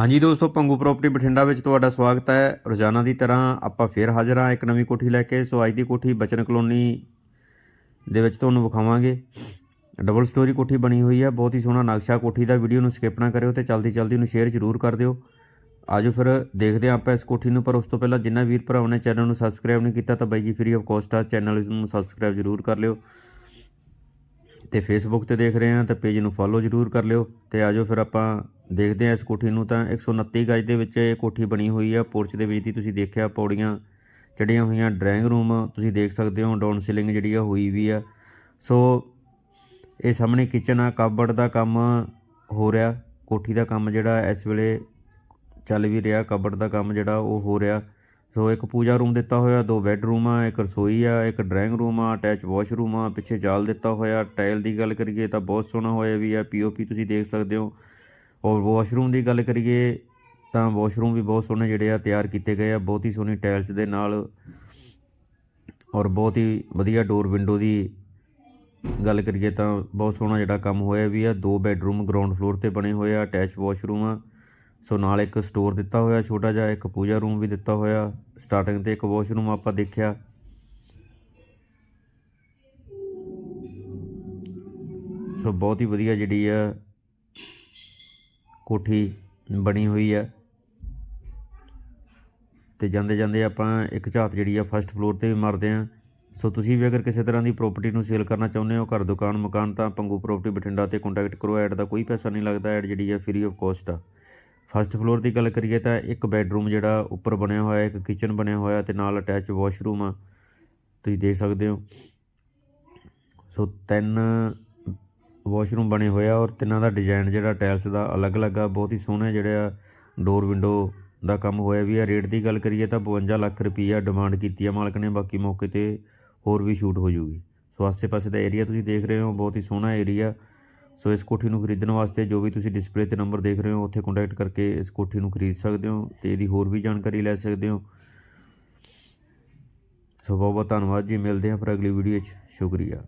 ਹਾਂਜੀ ਦੋਸਤੋ, ਪੰਗੂ ਪ੍ਰਾਪਰਟੀ ਬਠਿੰਡਾ ਵਿੱਚ ਤੁਹਾਡਾ ਸਵਾਗਤ ਹੈ। ਰੋਜ਼ਾਨਾ ਦੀ ਤਰ੍ਹਾਂ ਆਪਾਂ ਫੇਰ ਹਾਜ਼ਰ ਹਾਂ ਇੱਕ ਨਵੀਂ ਕੋਠੀ ਲੈ ਕੇ। ਸੋ ਅੱਜ ਦੀ ਕੋਠੀ ਬਚਨ ਕਲੋਨੀ ਦੇ ਵਿੱਚ ਤੁਹਾਨੂੰ ਵਿਖਾਵਾਂਗੇ। ਡਬਲ ਸਟੋਰੀ ਕੋਠੀ ਬਣੀ ਹੋਈ ਹੈ। ਬਹੁਤ ਹੀ ਸੋਹਣਾ ਨਕਸ਼ਾ ਕੋਠੀ ਦਾ। ਵੀਡੀਓ ਨੂੰ ਸਕਿਪ ਨਾ ਕਰਿਓ ਤੇ ਜਲਦੀ ਜਲਦੀ ਨੂੰ ਸ਼ੇਅਰ ਜ਼ਰੂਰ ਕਰ ਦਿਓ। ਆਜੋ ਫਿਰ ਦੇਖਦੇ ਹਾਂ ਆਪਾਂ ਇਸ ਕੋਠੀ ਨੂੰ। ਪਰ ਉਸ ਤੋਂ ਪਹਿਲਾਂ ਜਿੰਨਾ ਵੀਰ ਭਰਾਵਾਂ ਨੇ ਚੈਨਲ ਨੂੰ ਸਬਸਕ੍ਰਾਈਬ ਨਹੀਂ ਕੀਤਾ ਤਾਂ ਬਾਈ ਜੀ ਫ੍ਰੀ ਆਫ ਕਾਸਟ ਆ। ਚੈਨਲ ਨੂੰ ਸਬਸਕ੍ਰਾਈਬ ਜ਼ਰੂਰ ਕਰ ਲਿਓ। ਤੇ ਫੇਸਬੁੱਕ ਤੇ ਦੇਖ ਰਹੇ ਹਾਂ ਤਾਂ ਪੇਜ ਨੂੰ ਫੋਲੋ ਜ਼ਰੂਰ ਕਰ ਲਿਓ। ਤੇ ਆਜੋ ਫਿਰ ਆਪਾਂ ਦੇਖਦੇ ਹਾਂ ਇਸ ਕੋਠੀ ਨੂੰ ਤਾਂ 129 ਗਜ ਦੇ ਵਿੱਚ ਇਹ ਕੋਠੀ ਬਣੀ ਹੋਈ ਆ। ਪੋਰਚ ਦੇ ਵਿੱਚ ਦੀ ਤੁਸੀਂ ਦੇਖਿਆ ਪੌੜੀਆਂ ਚੜੀਆਂ ਹੋਈਆਂ, ਡਰਾਇੰਗ ਰੂਮ ਤੁਸੀਂ ਦੇਖ ਸਕਦੇ ਹੋ, ਡਾਊਨ ਸੀਲਿੰਗ ਜਿਹੜੀ ਆ ਹੋਈ ਵੀ ਆ। ਸੋ ਇਹ ਸਾਹਮਣੇ ਕਿਚਨ ਆ ਕਬੜ ਦਾ ਕੰਮ ਹੋ ਰਿਹਾ, ਕੋਠੀ ਦਾ ਕੰਮ ਜਿਹੜਾ ਇਸ ਵੇਲੇ ਚੱਲ ਵੀ ਰਿਹਾ ਕਬੜ ਦਾ ਕੰਮ ਜਿਹੜਾ ਉਹ ਹੋ ਰਿਹਾ। ਸੋ ਇੱਕ ਪੂਜਾ ਰੂਮ ਦਿੱਤਾ ਹੋਇਆ, ਦੋ ਬੈੱਡਰੂਮ ਆ, ਇੱਕ ਰਸੋਈ ਆ, ਇੱਕ ਡਰਾਇੰਗ ਰੂਮ ਆ ਅਟੈਚ ਵਾਸ਼ਰੂਮ ਆ, ਪਿੱਛੇ ਜਾਲ ਦਿੱਤਾ ਹੋਇਆ। ਟਾਇਲ ਦੀ ਗੱਲ ਕਰੀਏ ਤਾਂ ਬਹੁਤ ਸੋਹਣਾ ਹੋਇਆ ਵੀ ਆ ਪੀਓਪੀ ਤੁਸੀਂ ਦੇਖ ਸਕਦੇ ਹੋ। ਔਰ ਵਾਸ਼ਰੂਮ ਦੀ ਗੱਲ ਕਰੀਏ ਤਾਂ ਵਾਸ਼ਰੂਮ ਵੀ ਬਹੁਤ ਸੋਹਣੇ ਜਿਹੜੇ ਆ ਤਿਆਰ ਕੀਤੇ ਗਏ ਆ, ਬਹੁਤ ਹੀ ਸੋਹਣੀ ਟਾਇਲਸ ਦੇ ਨਾਲ ਔਰ ਬਹੁਤ ਹੀ ਵਧੀਆ ਡੋਰ ਵਿੰਡੋ ਦੀ ਗੱਲ ਕਰੀਏ ਤਾਂ ਬਹੁਤ ਸੋਹਣਾ ਜਿਹੜਾ ਕੰਮ ਹੋਇਆ ਵੀ ਆ, ਦੋ ਬੈੱਡਰੂਮ ਗਰਾਊਂਡ ਫਲੋਰ ਤੇ ਬਣੇ ਹੋਏ ਆ, ਅਟੈਚ ਵਾਸ਼ਰੂਮ ਆ। ਸੋ ਨਾਲ ਇੱਕ ਸਟੋਰ ਦਿੱਤਾ ਹੋਇਆ ਛੋਟਾ ਜਿਹਾ, ਇੱਕ ਪੂਜਾ ਰੂਮ ਵੀ ਦਿੱਤਾ ਹੋਇਆ, ਸਟਾਰਟਿੰਗ ਤੇ ਇੱਕ ਵਾਸ਼ਰੂਮ ਆਪਾਂ ਦੇਖਿਆ। ਸੋ ਬਹੁਤ ਹੀ ਵਧੀਆ ਜਿਹੜੀ ਆ ਕੋਠੀ ਬਣੀ ਹੋਈ ਹੈ ਤੇ ਜਾਂਦੇ ਜਾਂਦੇ ਆਪਾਂ ਇੱਕ ਝਾਤ ਜਿਹੜੀ ਆ ਫਸਟ ਫਲੋਰ ਤੇ ਵੀ ਮਾਰਦੇ ਆ। ਸੋ ਤੁਸੀਂ ਵੀ ਅਗਰ ਕਿਸੇ ਤਰ੍ਹਾਂ ਦੀ ਪ੍ਰਾਪਰਟੀ ਨੂੰ ਸੇਲ ਕਰਨਾ ਚਾਹੁੰਦੇ ਹੋ, ਘਰ, ਦੁਕਾਨ, ਮਕਾਨ, ਤਾਂ ਪੰਗੂ ਪ੍ਰਾਪਰਟੀ ਬਠਿੰਡਾ ਤੇ ਕੰਟੈਕਟ ਕਰੋ। ਐਡ ਦਾ ਕੋਈ ਪੈਸਾ ਨਹੀਂ ਲੱਗਦਾ ਐਡ ਜਿਹੜੀ ਆ ਫ੍ਰੀ ਆਫ ਕਾਸਟ ਆ। ਫਸਟ ਫਲੋਰ ਦੀ ਗੱਲ ਕਰੀਏ ਤਾਂ ਇੱਕ ਬੈੱਡਰੂਮ ਜਿਹੜਾ ਉੱਪਰ ਬਣਿਆ ਹੋਇਆ, ਇੱਕ ਕਿਚਨ ਬਣਿਆ ਹੋਇਆ ਤੇ ਨਾਲ ਅਟੈਚ ਵਾਸ਼ਰੂਮ ਆ। ਤੁਸੀਂ ਦੇਖ ਸਕਦੇ ਹੋ। ਸੋ ਤਿੰਨ ਵਾਸ਼ਰੂਮ ਬਣੇ ਹੋਏ ਆ ਔਰ ਤਿੰਨਾਂ ਦਾ ਡਿਜ਼ਾਈਨ ਜਿਹੜਾ ਟਾਇਲਸ ਦਾ ਅਲੱਗ-ਅਲੱਗ ਆ, ਬਹੁਤ ਹੀ ਸੋਹਣੇ ਜਿਹੜੇ ਆ ਡੋਰ ਵਿੰਡੋ ਦਾ ਕੰਮ ਹੋਇਆ ਵੀ ਆ। ਰੇਟ ਦੀ ਗੱਲ ਕਰੀਏ ਤਾਂ 52 ਲੱਖ ਰੁਪਈਆ ਡਿਮਾਂਡ ਕੀਤੀ ਆ ਮਾਲਕ ਨੇ, ਬਾਕੀ ਮੌਕੇ ਤੇ ਹੋਰ ਵੀ ਸ਼ੂਟ ਹੋ ਜੂਗੀ। ਸੋ ਆਸੇ-ਪਾਸੇ ਦਾ ਏਰੀਆ ਤੁਸੀਂ ਦੇਖ ਰਹੇ ਹੋ, ਬਹੁਤ ਹੀ ਸੋਹਣਾ ਏਰੀਆ ਸੋ ਇਸ ਕੋਠੀ ਨੂੰ ਖਰੀਦਣ ਵਾਸਤੇ ਜੋ ਵੀ ਤੁਸੀਂ ਡਿਸਪਲੇ ਤੇ ਨੰਬਰ ਦੇਖ ਰਹੇ ਹੋ, ਉੱਥੇ ਕੰਟੈਕਟ ਕਰਕੇ ਇਸ ਕੋਠੀ ਨੂੰ ਖਰੀਦ ਸਕਦੇ ਹੋ ਤੇ ਇਹਦੀ ਹੋਰ ਵੀ ਜਾਣਕਾਰੀ ਲੈ ਸਕਦੇ ਹੋ। ਸੋ ਬਹੁਤ ਬਹੁਤ ਧੰਨਵਾਦ ਜੀ, ਮਿਲਦੇ ਹਾਂ ਫਿਰ ਅਗਲੀ ਵੀਡੀਓ 'ਚ। ਸ਼ੁਕਰੀਆ।